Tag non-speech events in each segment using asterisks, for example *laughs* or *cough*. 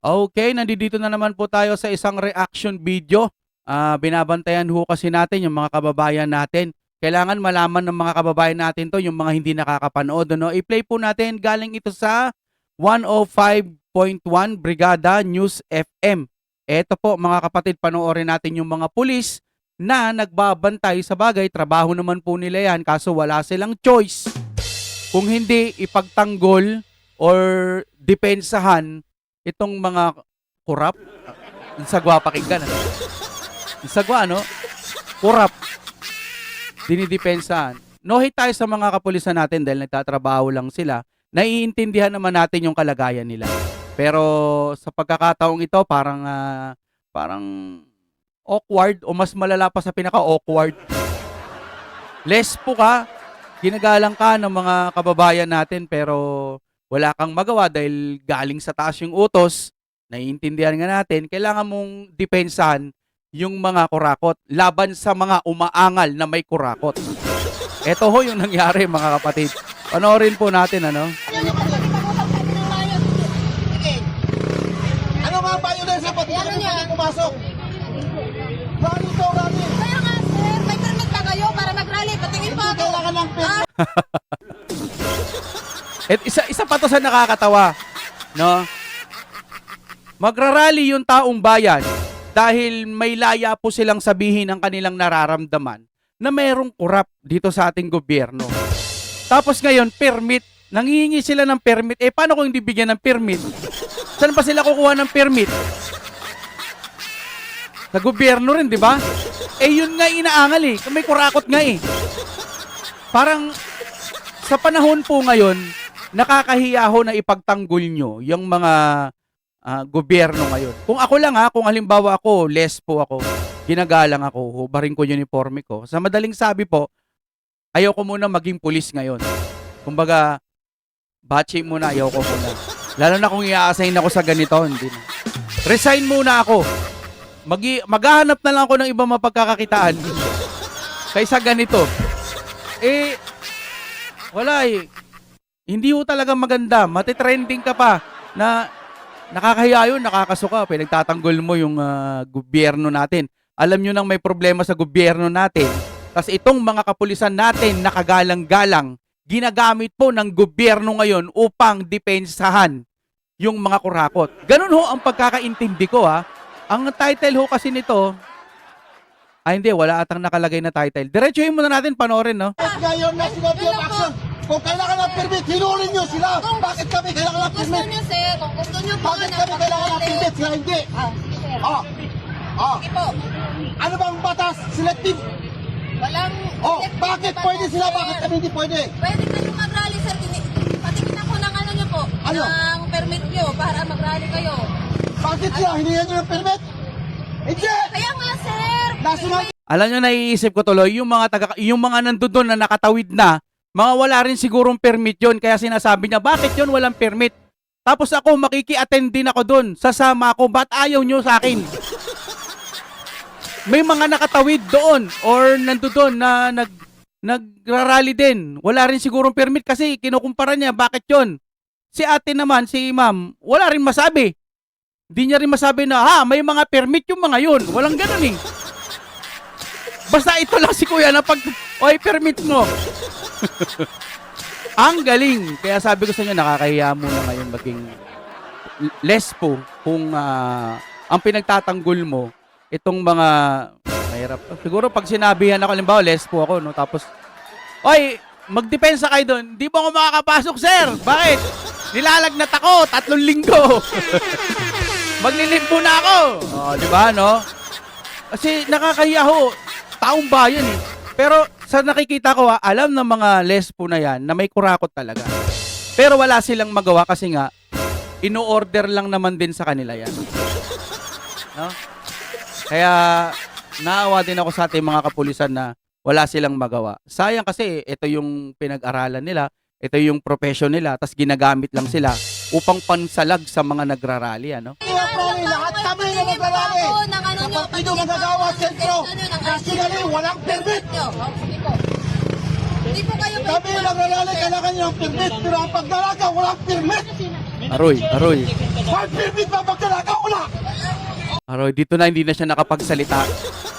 Okay, nandito na naman po tayo sa isang reaction video. Ah, binabantayan ho kasi natin yung mga kababayan natin. Kailangan malaman ng mga kababayan natin to, yung mga hindi nakakapanood. Ano? I-play po natin galing ito sa 105.1 Brigada News FM. Eto po mga kapatid, panoorin natin yung mga pulis na nagbabantay sa bagay. Trabaho naman po nila yan kaso wala silang choice. Kung hindi ipagtanggol or depensahan itong mga kurap, yung sagwa pakinggan. Ano? Yung sagwa, ano? Kurap. Dinidepensahan. No hate tayo sa mga kapulisan natin dahil nagtatrabaho lang sila. Naiintindihan naman natin yung kalagayan nila. Pero sa pagkakataong ito, parang ah, parang awkward o mas malala pa sa pinaka-awkward. Less po ka, ginagalang ka ng mga kababayan natin pero wala kang magawa dahil galing sa taas yung utos, naiintindihan nga natin, kailangan mong depensahan yung mga kurakot laban sa mga umaangal na may kurakot. Ito ho yung nangyari mga kapatid. Panoorin po natin ano. Ano nga ba yun sa pati Ano niya? pumasok? Rally to, rally. Kaya nga, sir, may permit ba kayo para mag-rally? Patingin pa ako. kailangan ng permit. *laughs* At isa isa pa to sa nakakatawa, no? Magrarally yung taong bayan dahil may laya po silang sabihin ang kanilang nararamdaman na mayroong kurap dito sa ating gobyerno. Tapos ngayon, permit. Nangihingi sila ng permit. Eh, paano kung hindi bigyan ng permit? Saan pa sila kukuha ng permit? Sa gobyerno rin, di ba? Eh, yun nga inaangal eh. May kurakot nga eh. Parang sa panahon po ngayon, nakakahiya ho na ipagtanggol nyo yung mga ah, gobyerno ngayon. Kung ako lang ha, kung halimbawa ako, less po ako, ginagalang ako, hubarin ko yung uniforme ko. Sa madaling sabi po, ayaw ko muna maging pulis ngayon. Kumbaga, batching muna, ayaw ko muna. Lalo na kung i-assign ako sa ganito, hindi na. Resign muna ako. Mag maghahanap na lang ako ng ibang mapagkakakitaan kaysa ganito. Eh, wala eh. Hindi ho talaga maganda. Matitrending ka pa na nakakahiya yun, nakakasuka. Pinagtatanggol mo yung ah, gobyerno natin. Alam nyo nang may problema sa gobyerno natin. Tapos itong mga kapulisan natin nakagalang-galang, ginagamit po ng gobyerno ngayon upang depensahan yung mga kurakot. Ganun ho ang pagkakaintindi ko ha. Ang title ho kasi nito, ay hindi, wala atang nakalagay na title. Diretsuhin muna natin panoorin, no? Ngayon na sinabi ang action. Kung kailangan ng permit, hinulin nyo sila. Bakit kami kailangan ng Gusto permit? niyo, sir, kung gusto niyo po Bakit na kami kailangan ng permit? Sila hindi. Ah, sige, sir. Ah. Ah. Sige po. Ano bang batas? Selective. Walang... Oh, bakit pwede sila? sir. Bakit kami hindi pwede? Pwede kayong mag-rally, sir. Tini- Patingin ako ng ano niyo po. Ano? Ng permit niyo para mag-rally kayo. Bakit sila? Hinihan nyo ng permit? Hindi! Kaya nga, sir. National Alam nyo, naiisip ko tuloy, yung mga, taga, yung mga nandun doon na nakatawid na, mga wala rin sigurong permit yon Kaya sinasabi niya, bakit yon walang permit? Tapos ako, makiki-attend din ako doon. Sasama ako, ba't ayaw nyo sa akin? May mga nakatawid doon or nandun doon na nag, nagrarally din. Wala rin sigurong permit kasi kinukumpara niya, bakit yon Si ate naman, si ma'am, wala rin masabi. Hindi niya rin masabi na, ha, may mga permit yung mga yun. Walang ganun eh. Basta ito lang si kuya na pag, oy, permit mo. Ang galing. Kaya sabi ko sa inyo, nakakahiya muna ngayon maging l- less po kung ah, ang pinagtatanggol mo, itong mga, mahirap. Siguro pag sinabihan ako, limbawa, less po ako, no? Tapos, oy, magdepensa kayo doon. Hindi po ako makakapasok, sir. Bakit? Nilalagnat ako, tatlong linggo. Maglilimpo na ako. Oh, di ba, no? Kasi nakakahiya ho, taong bayan eh. Pero sa nakikita ko ha, alam ng mga lespo na yan na may kurakot talaga. Pero wala silang magawa kasi nga, ino-order lang naman din sa kanila yan. No? Kaya naawa din ako sa ating mga kapulisan na wala silang magawa. Sayang kasi ito yung pinag-aralan nila, ito yung profession nila, tas ginagamit lang sila upang pansalag sa mga nagrarally, ano? Kaya lahat kami na maglalali. Ano patingin magagawa, sentro, ng ano, ng nationally, walang permit. Oh, Kami naglalali, kailangan nyo ng permit. Pero ang pagdalaga, walang permit. Aroy, aroy. May permit ba magnanakaw? Wala! Aroy, dito na hindi na siya nakapagsalita.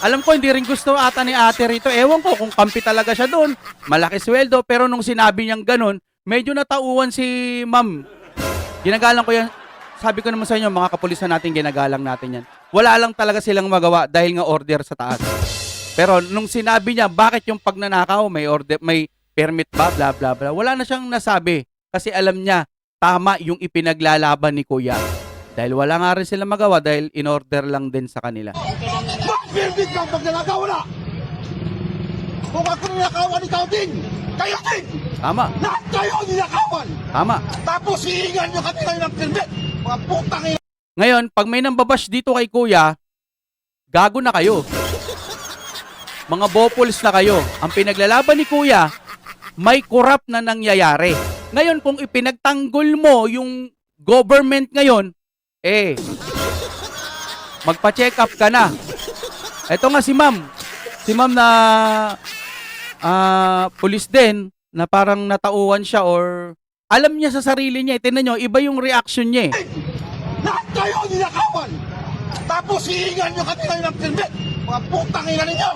Alam ko hindi rin gusto ata ni ate rito. Ewan ko kung kampi talaga siya doon. Malaki sweldo. Pero nung sinabi niyang ganun, medyo natauhan si ma'am. Ginagalang ko yan. Sabi ko naman sa inyo, mga kapulisan natin, ginagalang natin yan. Wala lang talaga silang magawa dahil nga order sa taas. Pero nung sinabi niya, bakit yung pagnanakaw, may order, may permit ba, bla bla bla, wala na siyang nasabi. Kasi alam niya, tama yung ipinaglalaban ni Kuya. Dahil wala nga rin sila magawa dahil in-order lang din sa kanila. Permit ba magnanakaw? Wala! Kung ako ninakawan, ikaw din! Kayo din! Tama, Lahat kayo ninakawan! tama. Tapos hihingan nyo kami kayo ng permit! Mga putang ina! Ngayon, pag may nambabash dito kay Kuya, gago na kayo. Mga bopuls na kayo. Ang pinaglalaban ni Kuya, may corrupt na nangyayari. Ngayon, kung ipinagtanggol mo yung government ngayon, eh, magpa-check up ka na. Ito nga si ma'am. Si ma'am na ah pulis din, na parang natauhan siya or alam niya sa sarili niya. eh. Tingnan nyo, iba yung reaction niya eh. Lahat kayo ninakawan! Tapos hihingan nyo kami kayo ng permit! Mga putang ina ninyo!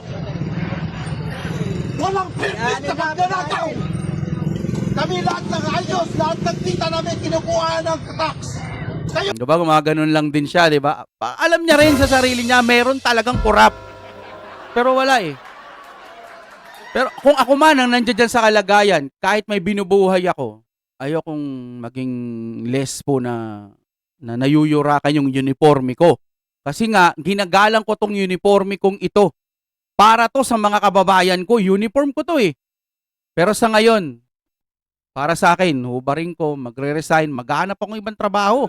Walang permit na magnanakaw! Kami lahat ng ayos, lahat ng tita namin kinukuha ng tax! Kayo Di ba? Gumaganon lang din siya, di ba? Pa- Alam niya rin sa sarili niya, meron talagang corrupt. Pero wala eh. Pero kung ako man ang nandiyan dyan sa kalagayan, kahit may binubuhay ako, ayokong maging less po na, na nayuyurakan yung uniforme ko. Kasi nga, ginagalang ko tong uniforme kong ito. Para to sa mga kababayan ko, uniform ko to eh. Pero sa ngayon, para sa akin, hubarin ko, magre-resign, maghanap akong ibang trabaho.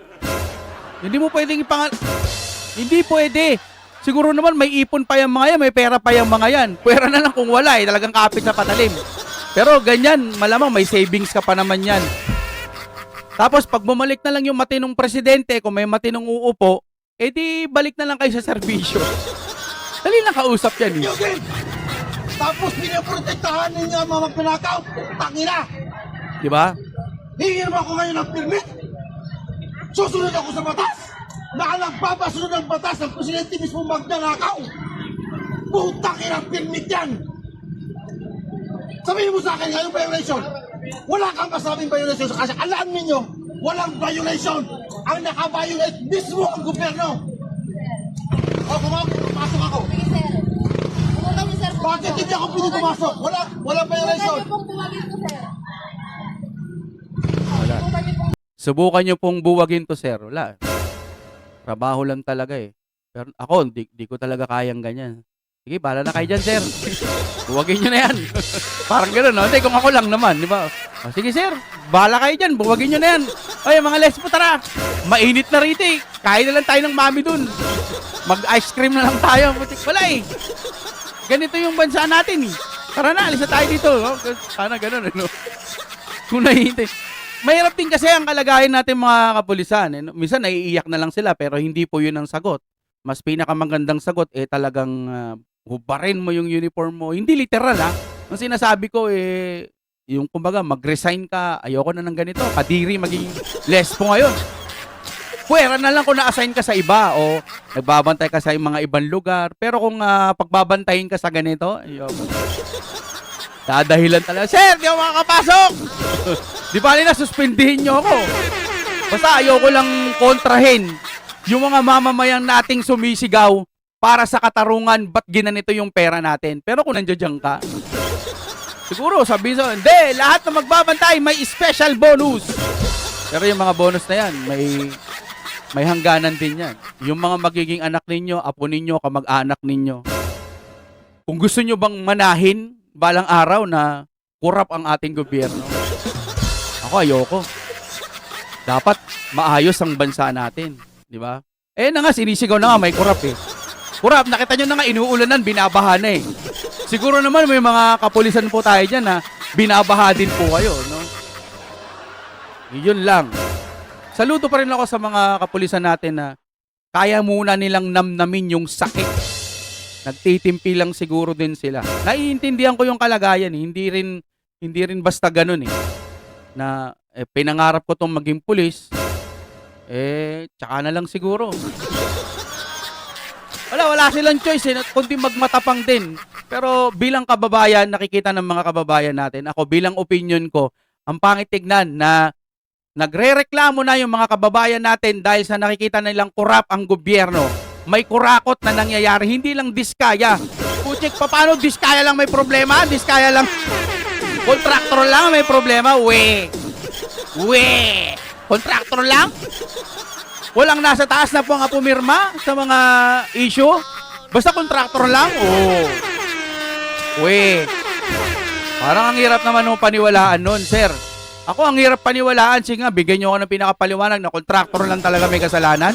Hindi mo pwedeng ipangal... Hindi pwede. Siguro naman may ipon pa yung mga yan, may pera pa yung mga yan. Pwera na lang kung wala eh, talagang kapit sa patalim. Pero ganyan, malamang may savings ka pa naman yan. Tapos pag bumalik na lang yung matinong presidente, kung may matinong uupo, edi balik na lang kayo sa serbisyo. *laughs* Dali lang kausap yan eh. din! Tapos pinaprotektahan ninyo ang mga magnanakaw! Tangina! Di ba? Hingin mo ako ngayon ng permit! Susunod ako sa batas! Na ang nagpapasunod ng batas ng presidente mismo magnanakaw! Putang ina permit yan! Sabihin mo sa akin ngayong violation! Wala kang masabing violation kasi alam ninyo, walang violation! Ang nakabiolate mismo ang gobyerno! O, kumapit, pumasok ako! Sige, sir. Pumunta niyo, sir. Bakit hindi ako pwede pumasok? Wala, wala violation! Wala. Pumunta niyo pong Subukan nyo pong buwagin to, sir. Wala. Trabaho lang talaga eh. Pero ako, di, di ko talaga kayang ganyan. Sige, bahala na kayo dyan, sir. buwagin nyo na yan. *laughs* Parang gano'n, no? Hindi, kung ako lang naman, di ba? O, sige, sir. Bahala kayo dyan. Buwagin nyo na yan. Oy, mga lesbo, tara. Mainit na rito eh. Kain na lang tayo ng mami dun. Mag-ice cream na lang tayo. Butik, wala eh. Ganito yung bansa natin eh. Tara na, alis na tayo dito. No? Sana ganun, ano? Kung nahihintay. Mahirap din kasi ang kalagayan natin mga kapulisan. Eh. Minsan naiiyak na lang sila pero hindi po yun ang sagot. Mas pinakamagandang sagot eh talagang ah, hubarin mo yung uniform mo. Hindi literal ha. Ang sinasabi ko eh yung kumbaga mag-resign ka, ayoko na ng ganito, kadiri maging lesbo ngayon. Pwera na lang kung na-assign ka sa iba o nagbabantay ka sa mga ibang lugar. Pero kung ah, pagbabantayin ka sa ganito, ayoko. Dadahilan talaga, Sir, di ako makakapasok! *laughs* di ba na suspindihin nyo ako? Basta ayoko lang kontrahin yung mga mamamayang nating sumisigaw para sa katarungan ba't ginanito yung pera natin. Pero kung nandiyan ka, siguro sabihin sa hindi, lahat na magbabantay may special bonus. Pero yung mga bonus na yan, may may hangganan din yan. Yung mga magiging anak ninyo, apo ninyo, kamag-anak ninyo. Kung gusto nyo bang manahin balang araw na kurap ang ating gobyerno, ako ayoko. Dapat maayos ang bansa natin. Di ba? Eh na nga, sinisigaw na nga, may kurap eh. Kurap, nakita nyo na nga, inuulanan, binabaha na eh. Siguro naman may mga kapulisan po tayo dyan na binabaha din po kayo, no? Yun lang. Saludo pa rin ako sa mga kapulisan natin na kaya muna nilang namnamin yung sakit. Nagtitimpi lang siguro din sila. Naiintindihan ko yung kalagayan, eh. hindi rin hindi rin basta ganun eh. Na eh, pinangarap ko tong maging pulis, Eh, tsaka na lang siguro. Wala, wala silang choice eh, kundi magmatapang din. Pero bilang kababayan, nakikita ng mga kababayan natin, ako bilang opinion ko, ang pangit tignan na nagrereklamo na yung mga kababayan natin dahil sa nakikita nilang kurap ang gobyerno. May kurakot na nangyayari, hindi lang diskaya. Puchik, paano diskaya lang may problema? Diskaya lang, kontraktor lang may problema? We! We! Kontraktor lang? Walang nasa taas na po nga pumirma sa mga issue? Basta kontraktor lang? Oo. We. Parang ang hirap naman nung paniwalaan nun, sir. Ako ang hirap paniwalaan. Sige nga, bigyan nyo ako ng pinakapaliwanag na kontraktor lang talaga may kasalanan.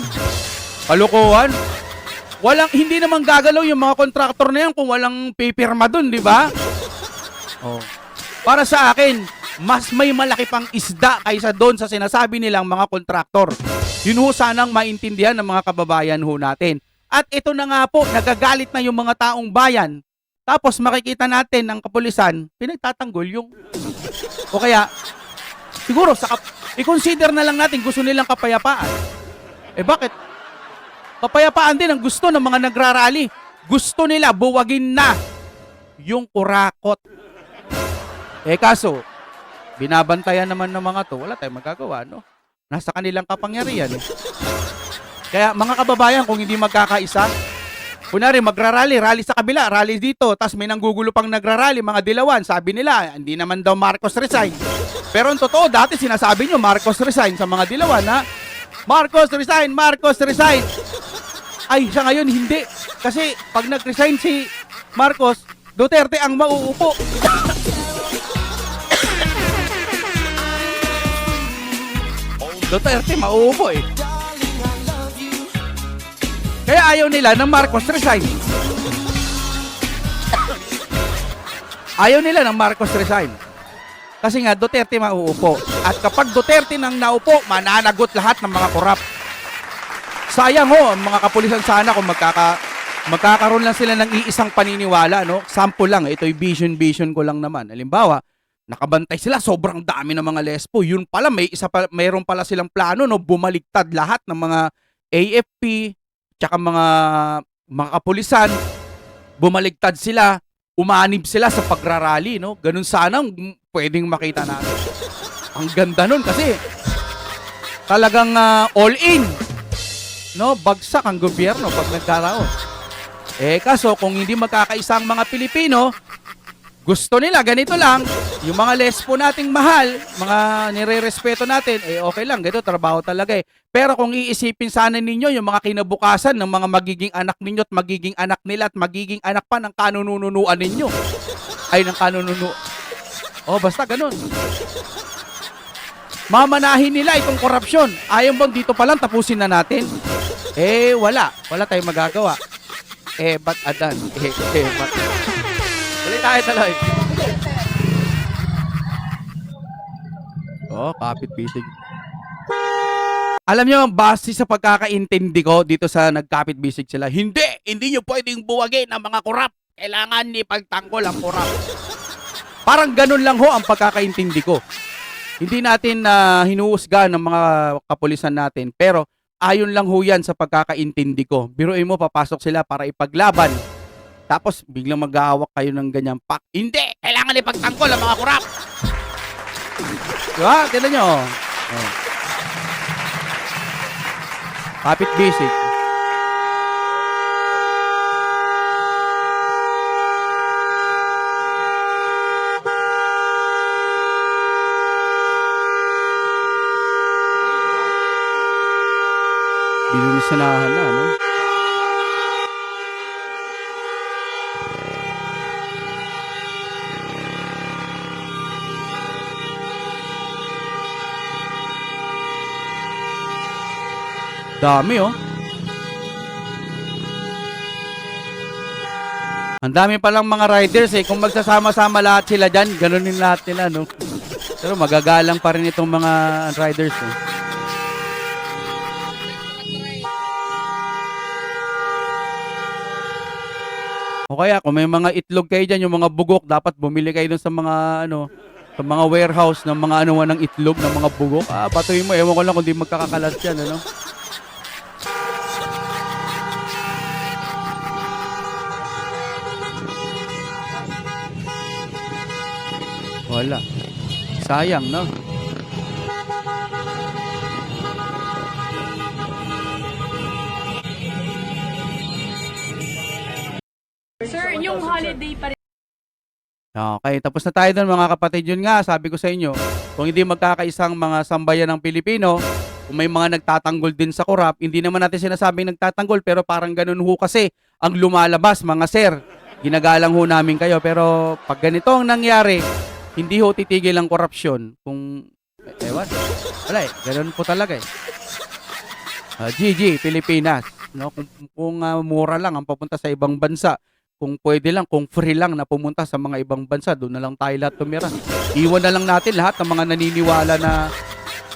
Kalukuhan. Walang, hindi naman gagalaw yung mga kontraktor na yan kung walang pipirma dun, di ba? Oh. Para sa akin, mas may malaki pang isda kaysa doon sa sinasabi nilang mga kontraktor. Yun ho sanang maintindihan ng mga kababayan ho natin. At ito na nga po, nagagalit na yung mga taong bayan. Tapos makikita natin ng kapulisan, pinagtatanggol yung... O kaya, siguro, sa i-consider na lang natin gusto nilang kapayapaan. Eh bakit? Kapayapaan din ang gusto ng mga nagrarally. Gusto nila buwagin na yung kurakot. Eh kaso, binabantayan naman ng mga to, wala tayong magagawa, no? Nasa kanilang kapangyarihan. Kaya mga kababayan, kung hindi magkakaisa, kunwari magrarally, rally sa kabila, rally dito, tas may nanggugulo pang nagrarally, mga dilawan, sabi nila, hindi naman daw Marcos resign. Pero ang totoo, dati sinasabi nyo, Marcos resign sa mga dilawan, ha? Marcos resign, Marcos resign. Ay, sa ngayon, hindi. Kasi pag nag-resign si Marcos, Duterte ang mauupo. *laughs* Duterte mauupo eh. Kaya ayaw nila ng Marcos resign. Ayaw nila ng Marcos resign. Kasi nga Duterte mauupo. At kapag Duterte nang naupo, mananagot lahat ng mga korap. Sayang ho, mga kapulisan sana kung magkaka magkakaroon lang sila ng iisang paniniwala, no? Sample lang, ito'y vision vision ko lang naman. Halimbawa, nakabantay sila, sobrang dami ng mga lespo. Yun pala, may isa pa, mayroon pala silang plano, no? Bumaligtad lahat ng mga AFP, tsaka mga mga kapulisan, bumaligtad sila, umanib sila sa pagrarally, no? Ganun sana pwedeng makita natin. Ang ganda nun kasi talagang ah, all in. No, bagsak ang gobyerno pag nagkaraon. Eh kaso kung hindi magkakaisa ang mga Pilipino, gusto nila ganito lang, yung mga lespo nating mahal, mga nire-respeto natin, eh okay lang, ganito trabaho talaga eh. Pero kung iisipin sana ninyo yung mga kinabukasan ng mga magiging anak ninyo at magiging anak nila at magiging anak pa ng kanununuan ninyo. Ay, ng kanununu. Oh, basta ganun. Mamanahin nila itong korupsyon. Ayaw bang dito pa lang tapusin na natin? Eh, wala. Wala tayong magagawa. Eh, ba't adan? Eh, eh, ba't? Tayo tuloy. Oh, kapit bitig. Alam nyo, base sa pagkakaintindi ko dito sa nagkapit bisig sila, hindi, hindi nyo pwedeng buwagin ang mga korap. Kailangan ni pagtanggol ang korap. Parang ganun lang ho ang pagkakaintindi ko. Hindi natin na hinuhusga ng mga kapulisan natin, pero ayon lang ho yan sa pagkakaintindi ko. Biruin mo, papasok sila para ipaglaban. Tapos biglang mag-aawak kayo ng ganyang pak. Hindi! Kailangan ipagtanggol ang mga kurap! Diba? Tignan nyo. Oh. Oh. Kapit basic. Binunisanahan na, no? Dami, oh. Ang dami palang mga riders eh. Kung magsasama-sama lahat sila dyan, ganunin lahat nila, no? Pero magagalang pa rin itong mga riders, eh. O kaya kung may mga itlog kayo dyan, yung mga bugok, dapat bumili kayo dun sa mga ano, Sa mga warehouse ng mga ano ng itlog, ng mga bugok. Ah, batuin mo. Ewan ko lang kung di magkakakalat yan, ano? Wala. Sayang, no? Sir, yung holiday pa rin Okay, tapos na tayo doon mga kapatid. Yun nga, sabi ko sa inyo, kung hindi magkakaisang mga sambayan ng Pilipino, kung may mga nagtatanggol din sa korap, hindi naman natin sinasabing nagtatanggol, pero parang ganun ho kasi ang lumalabas, mga sir. Ginagalang ho namin kayo, pero pag ganito ang nangyari, hindi ho titigil ang korupsyon. Kung, ewan, wala eh, ganun po talaga eh. Ah, GG, Pilipinas. No? Kung, kung ah, mura lang ang papunta sa ibang bansa, kung pwede lang, kung free lang na pumunta sa mga ibang bansa, doon na lang tayo lahat tumira. Iwan na lang natin lahat ng mga naniniwala na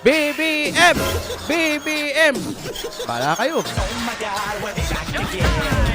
BBM! BBM! Bala kayo. Oh my God,